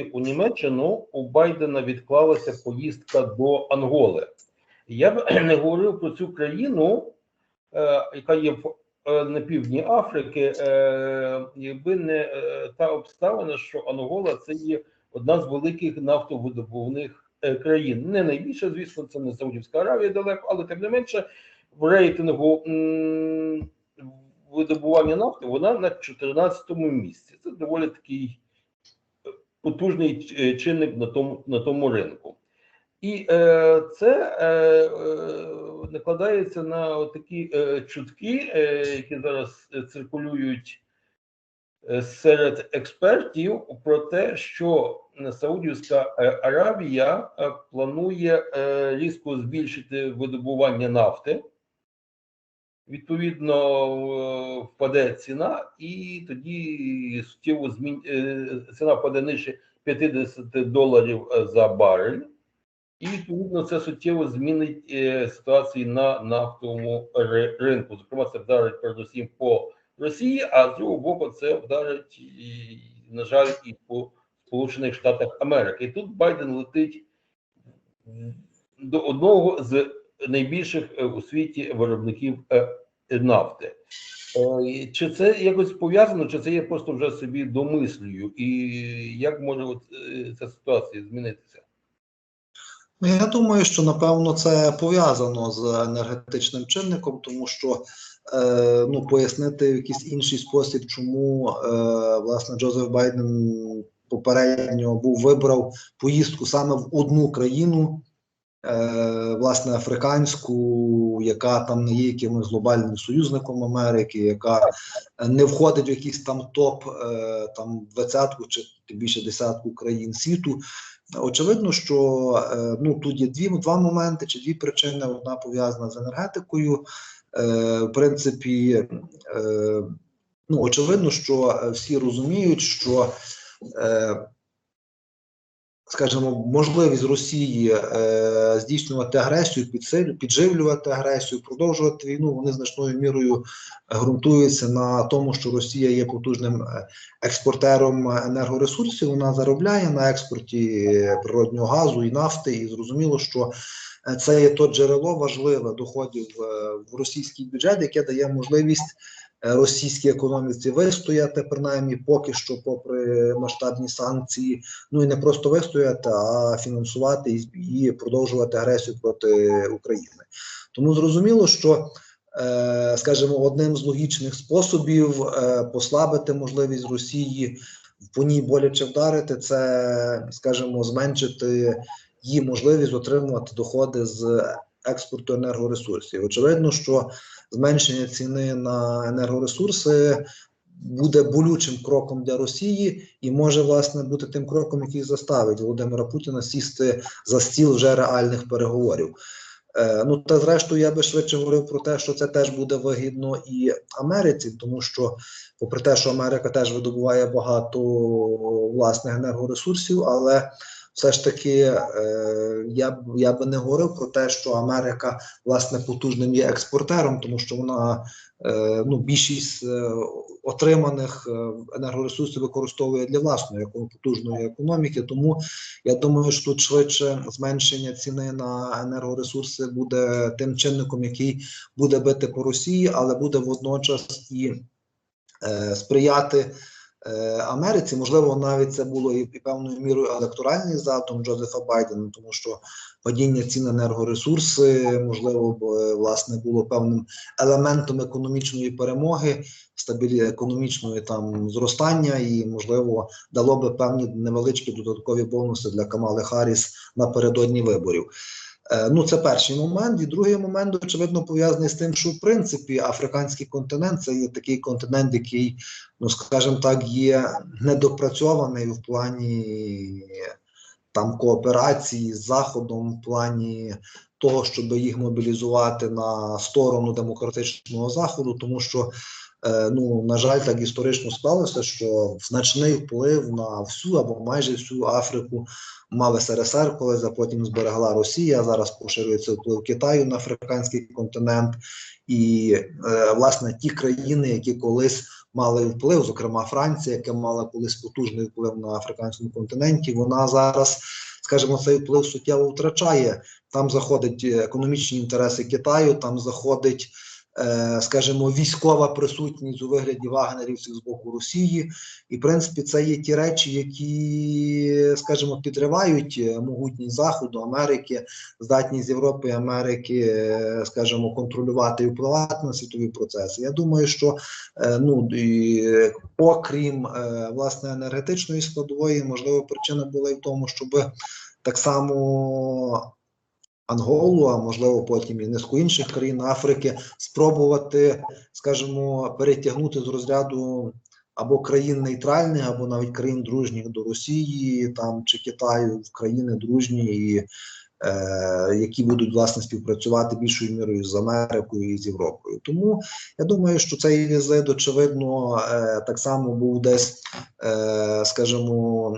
поїздки у Німеччину у Байдена відклалася поїздка до Анголи. Я б не говорив про цю країну, е, яка є в е, на півдні Африки, е, якби не та обставина, що Ангола це є одна з великих нафтовидобувних країн. Не найбільше, звісно, це не Саудівська Аравія далеко, але тим не менше в рейтингу видобування нафти вона на 14-му місці. Це доволі такий потужний е, чинник на тому, на тому ринку. І е, це е, е, накладається на такі е, чутки, е, які зараз е, циркулюють е, серед експертів про те, що Саудівська Аравія планує е, різко збільшити видобування нафти. Відповідно, е, впаде ціна, і тоді суттєво змін... е, ціна впаде нижче 50 доларів е, за барель. І відповідно це суттєво змінить ситуацію на нафтовому ринку. Зокрема, це вдарить передусім по Росії, а з другого боку, це вдарить, і, на жаль, і по Сполучених Штатах Америки. І тут Байден летить до одного з найбільших у світі виробників нафти. Е, Чи це якось пов'язано, чи це є просто вже собі домислюю? І як може е, ця ситуація змінитися? Ну, Я думаю, що напевно це пов'язано з енергетичним чинником, тому що е, ну, пояснити в якийсь інший спосіб, чому е, власне Джозеф Байден попередньо був вибрав поїздку саме в одну країну, власне, африканську, яка там не є якимось глобальним союзником Америки, яка не входить в якийсь там топ е, там двадцятку чи тим більше десятку країн світу. Очевидно, що е, ну тут є дві два моменти чи дві причини. Одна пов'язана з енергетикою. Е, в принципі, е, ну очевидно, що е, всі розуміють, що е, скажімо, можливість Росії е, здійснювати агресію, підживлювати агресію, продовжувати війну, вони значною мірою ґрунтуються на тому, що Росія є потужним е, експортером енергоресурсів. Вона заробляє на експорті природнього газу і нафти, і зрозуміло, що е, це є то джерело важливе доходів е, в російський бюджет, яке дає можливість е, російській економіці вистояти, принаймні поки що, попри масштабні санкції. Ну і не просто вистояти, а фінансувати і, і продовжувати агресію проти України. Тому зрозуміло, що е, скажімо, одним з логічних способів е, послабити можливість Росії по ній боляче вдарити, це, скажімо, зменшити її можливість отримувати доходи з експорту енергоресурсів. Очевидно, що зменшення ціни на енергоресурси буде болючим кроком для Росії і може власне бути тим кроком, який заставить Володимира Путіна сісти за стіл вже реальних переговорів. Е, ну та зрештою, я би швидше говорив про те, що це теж буде вигідно і Америці, тому що, попри те, що Америка теж видобуває багато власних енергоресурсів, але все ж таки е, я б я би не говорив про те, що Америка власне потужним є експортером, тому що вона е, ну більшість е, отриманих енергоресурсів використовує для власної потужної економіки. Тому я думаю, що тут швидше зменшення ціни на енергоресурси буде тим чинником, який буде бити по Росії, але буде водночас і сприяти. Е, Америці, можливо, навіть це було і, певною мірою електоральний задум Джозефа Байдена, тому що падіння цін на енергоресурси, можливо, е, власне було певним елементом економічної перемоги, стабілі економічної там зростання, і можливо дало би певні невеличкі додаткові бонуси для Камали Харріс напередодні виборів. Е, Ну, це перший момент. І другий момент, очевидно, пов'язаний з тим, що в принципі африканський континент це є такий континент, який, ну скажімо так, є недопрацьований в плані там кооперації з Заходом, в плані того, щоб їх мобілізувати на сторону демократичного заходу, тому що. е, Ну, на жаль, так історично склалося, що значний вплив на всю або майже всю Африку мав СРСР, колись а потім зберегла Росія. Зараз поширюється вплив Китаю на африканський континент, і е, власне ті країни, які колись мали вплив, зокрема Франція, яка мала колись потужний вплив на африканському континенті, вона зараз, скажімо, цей вплив суттєво втрачає. Там заходять економічні інтереси Китаю, там заходить, е, скажімо, військова присутність у вигляді вагнерівців з боку Росії. І, в принципі, це є ті речі, які, скажімо, підривають е, могутність Заходу, Америки, здатність Європи Америки, е, скажімо, контролювати і впливати на світові процеси. Я думаю, що е, ну і е, окрім е, власне енергетичної складової, можливо, причина була і в тому, щоб так само. Анголу, а можливо потім і низку інших країн Африки спробувати, скажімо, перетягнути з розряду або країн нейтральних, або навіть країн дружніх до Росії, там чи Китаю в країни дружні, і, е, які будуть власне співпрацювати більшою мірою з Америкою і з Європою. Тому я думаю, що цей візит, очевидно, е, так само був десь, е, скажімо,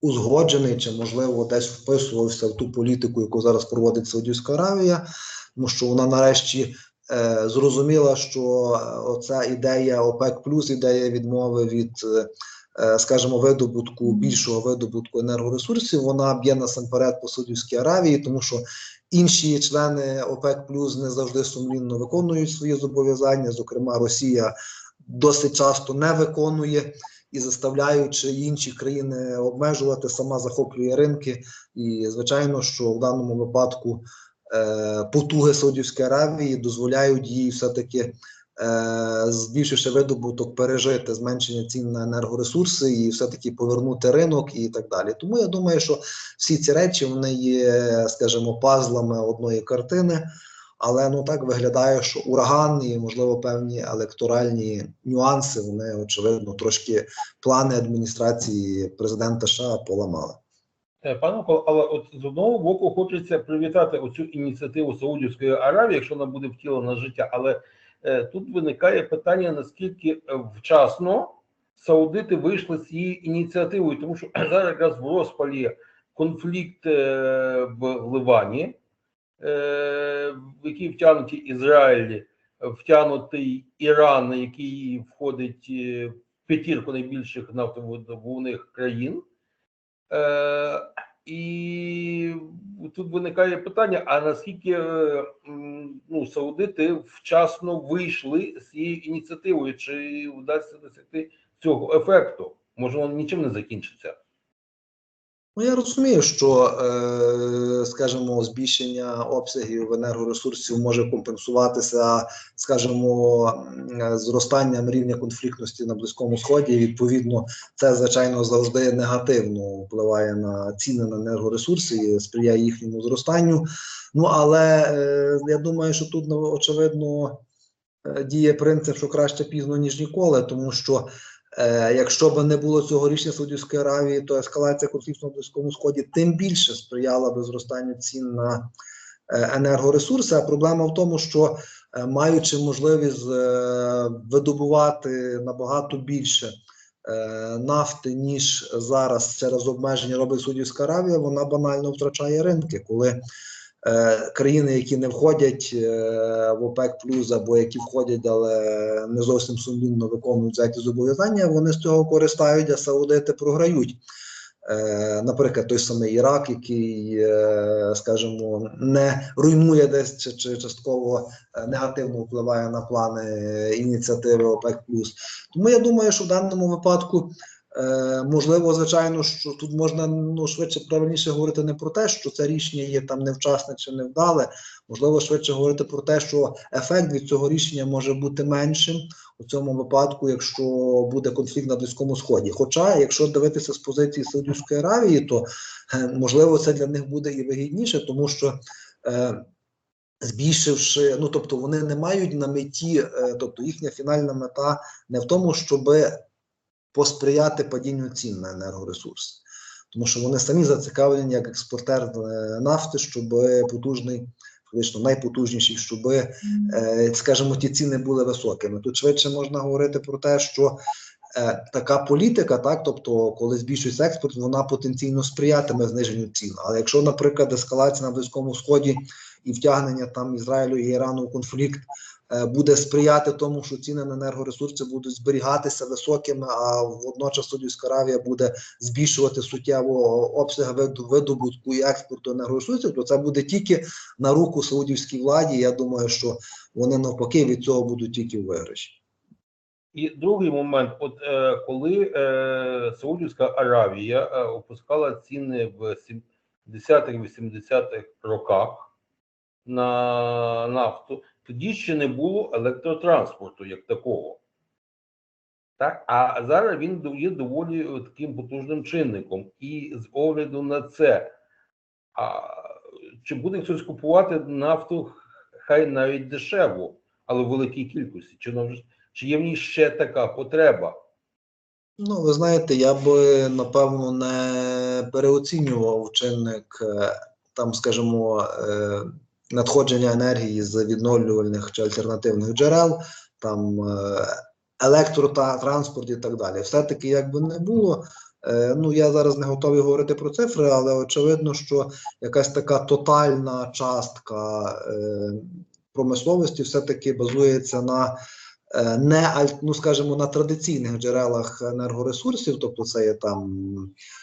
узгоджений чи, можливо, десь вписувався в ту політику, яку зараз проводить Саудівська Аравія, тому що вона нарешті е, зрозуміла, що е, оця ідея ОПЕК плюс ідея відмови від, е, скажімо, видобутку більшого видобутку енергоресурсів, вона б'є насамперед по Саудівській Аравії, тому що інші члени ОПЕК плюс не завжди сумлінно виконують свої зобов'язання. Зокрема, Росія досить часто не виконує і заставляючи інші країни обмежувати, сама захоплює ринки. І звичайно, що в даному випадку е, потуги Саудівської Аравії дозволяють їй все-таки. е, Збільшивши видобуток, пережити зменшення цін на енергоресурси і все-таки повернути ринок і так далі. Тому я думаю, що всі ці речі вони є, скажімо, пазлами одної картини. Але ну так виглядає, що ураган і можливо певні електоральні нюанси. Вони очевидно трошки плани адміністрації президента США поламали. Е, Пане Микола, але от з одного боку хочеться привітати оцю ініціативу Саудівської Аравії, якщо вона буде втілена життя. Але е, тут виникає питання, наскільки вчасно саудити вийшли з цією ініціативою, тому що зараз в розпалі конфлікт е, в Ливані, в який втягнуті Ізраїль, втягнутий Іран, який входить е, в п'ятірку найбільших нафтовидобувних країн. Е, і тут виникає питання: а наскільки е, ну, саудити вчасно вийшли з цією ініціативою? Чи вдасться досягти цього ефекту? Може, воно нічим не закінчиться? Ну я розумію, що е, скажімо, збільшення обсягів енергоресурсів може компенсуватися, скажімо, зростанням рівня конфліктності на близькому сході. І, відповідно, це звичайно завжди негативно впливає на ціни на енергоресурси і сприяє їхньому зростанню. Ну але е, я думаю, що тут ну, очевидно е, діє принцип, що краще пізно ніж ніколи, тому що. Е, якщо б не було цього рішення Саудівської Аравії, то ескалація конфлікту на Близькому Сході тим більше сприяла би зростанню цін на е, енергоресурси. А проблема в тому, що е, маючи можливість видобувати набагато більше нафти, ніж зараз через обмеження робить Саудівська Аравія, вона банально втрачає ринки, коли країни, які не входять е, в ОПЕК плюс або які входять, але не зовсім сумлінно виконують взяті зобов'язання, вони з цього користають, а саудити програють. Е, Наприклад, той самий Ірак, який, е, скажімо, не руйнує десь чи, частково е, негативно впливає на плани е, ініціативи ОПЕК+. Тому я думаю, що в даному випадку Е, можливо, звичайно, що тут можна ну швидше правильніше говорити не про те, що це рішення є там невчасне чи невдале. Можливо, швидше говорити про те, що ефект від цього рішення може бути меншим у цьому випадку, якщо буде конфлікт на близькому сході. Хоча, якщо дивитися з позиції Саудівської Аравії, то е, можливо це для них буде і вигідніше, тому що. Е, Збільшивши, ну тобто вони не мають на меті, е, тобто їхня фінальна мета не в тому, щоби посприяти падінню цін на енергоресурси, тому що вони самі зацікавлені як експортер е, нафти, щоб потужний, фактично найпотужніший, щоб, е, скажімо, ті ціни були високими. Тут швидше можна говорити про те, що е, така політика, так, тобто, коли збільшується експорт, вона потенційно сприятиме зниженню цін. Але якщо, наприклад, ескалація на Близькому Сході і втягнення там Ізраїлю і Ірану у конфлікт буде сприяти тому, що ціни на енергоресурси будуть зберігатися високими, а водночас Саудівська Аравія буде збільшувати суттєво обсяги виду- видобутку і експорту енергоресурсів, то це буде тільки на руку саудівській владі. Я думаю, що вони навпаки від цього будуть тільки в виграші. І другий момент: от е, коли е, Саудівська Аравія е, опускала ціни в 70-80-х роках на нафту, тоді ще не було електротранспорту як такого. Так, а зараз він є доволі е, таким потужним чинником. І з огляду на це, а чи буде хтось купувати нафту, хай навіть дешево, але в великій кількості? Чи, чи є в ній ще така потреба? Ну, ви знаєте, я би напевно не переоцінював чинник е, там, скажімо, е, надходження енергії з відновлювальних чи альтернативних джерел, там е, електротранспорт і так далі. Все-таки, як би не було, е, ну я зараз не готовий говорити про цифри, але очевидно, що якась така тотальна частка е, промисловості все-таки базується на не аль- ну, скажімо, на традиційних джерелах енергоресурсів, тобто це є там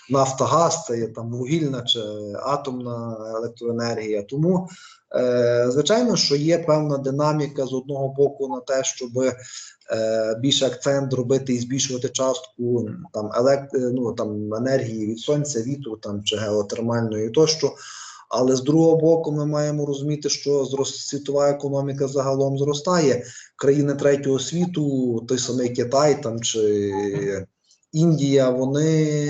нафта, газ, це є там вугільна чи атомна електроенергія. Тому, е, звичайно, що є певна динаміка з одного боку на те, щоб е, більше акцент робити і збільшувати частку там елект, ну, там енергії від сонця, вітру там чи геотермальної тощо. Але з другого боку, ми маємо розуміти, що світова економіка загалом зростає. Країни третього світу, той самий Китай там чи Індія, вони,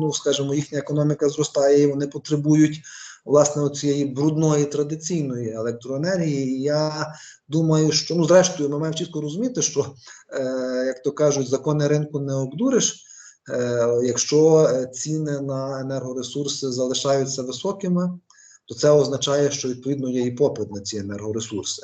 ну скажімо, їхня економіка зростає, і вони потребують власне цієї брудної традиційної електроенергії. І я думаю, що ну, зрештою, ми маємо чітко розуміти, що е, як то кажуть, закони ринку не обдуриш. Е, якщо е, ціни на енергоресурси залишаються високими, то це означає, що відповідно є і попит на ці енергоресурси.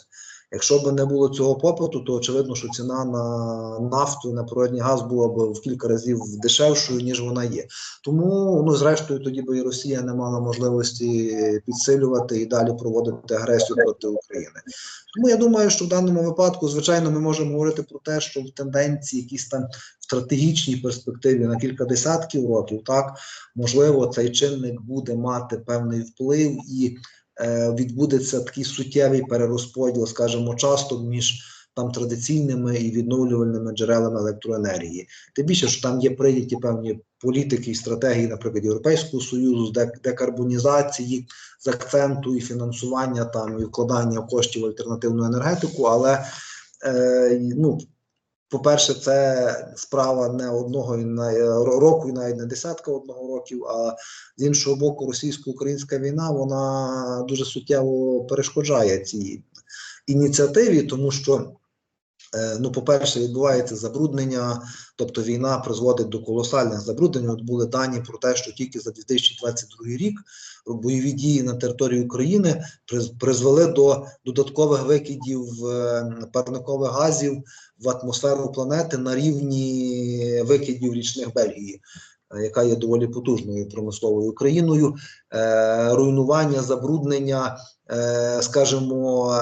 Якщо б не було цього попиту, то очевидно, що ціна на нафту і на природний газ була б в кілька разів дешевшою, ніж вона є. Тому, ну зрештою, тоді б і Росія не мала можливості підсилювати і далі проводити агресію проти України. Тому я думаю, що в даному випадку, звичайно, ми можемо говорити про те, що в тенденції якісь там стратегічній перспективі на кілька десятків років, так можливо, цей чинник буде мати певний вплив і е, відбудеться такий суттєвий перерозподіл, скажімо, часток між там традиційними і відновлювальними джерелами електроенергії. Тим більше, що там є прийняті певні політики і стратегії, наприклад, Європейського союзу з декарбонізації, з акценту і фінансування там і вкладання коштів в альтернативну енергетику, але е, ну. По-перше, це справа не одного і на ро- року, і навіть не десятка одного років. А з іншого боку, російсько-українська війна вона дуже суттєво перешкоджає цій ініціативі, тому що, е, ну, по-перше, відбувається забруднення, тобто війна призводить до колосальних забруднень. От були дані про те, що тільки за 2022 рік бойові дії на території України приз- призвели до додаткових викидів е, парникових газів в атмосферу планети на рівні викидів річних Бельгії. е, Яка є доволі потужною промисловою країною, е, руйнування, забруднення, е, скажімо,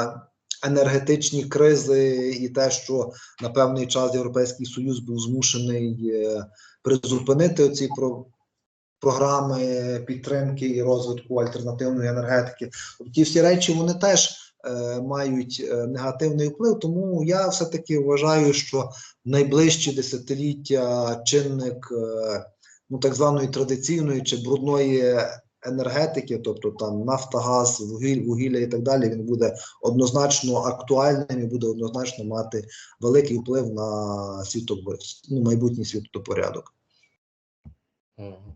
енергетичні кризи, і те, що на певний час Європейський Союз був змушений е, призупинити ці про, програми підтримки і розвитку альтернативної енергетики. Ті всі речі вони теж е, мають е, негативний вплив. Тому я все-таки вважаю, що найближчі десятиліття чинник е, ну, так званої традиційної чи брудної енергетики, тобто там нафта, газ, вугіль, вугілля і так далі, він буде однозначно актуальним і буде однозначно мати великий вплив на світовий, ну, майбутній світопорядок. Мгм.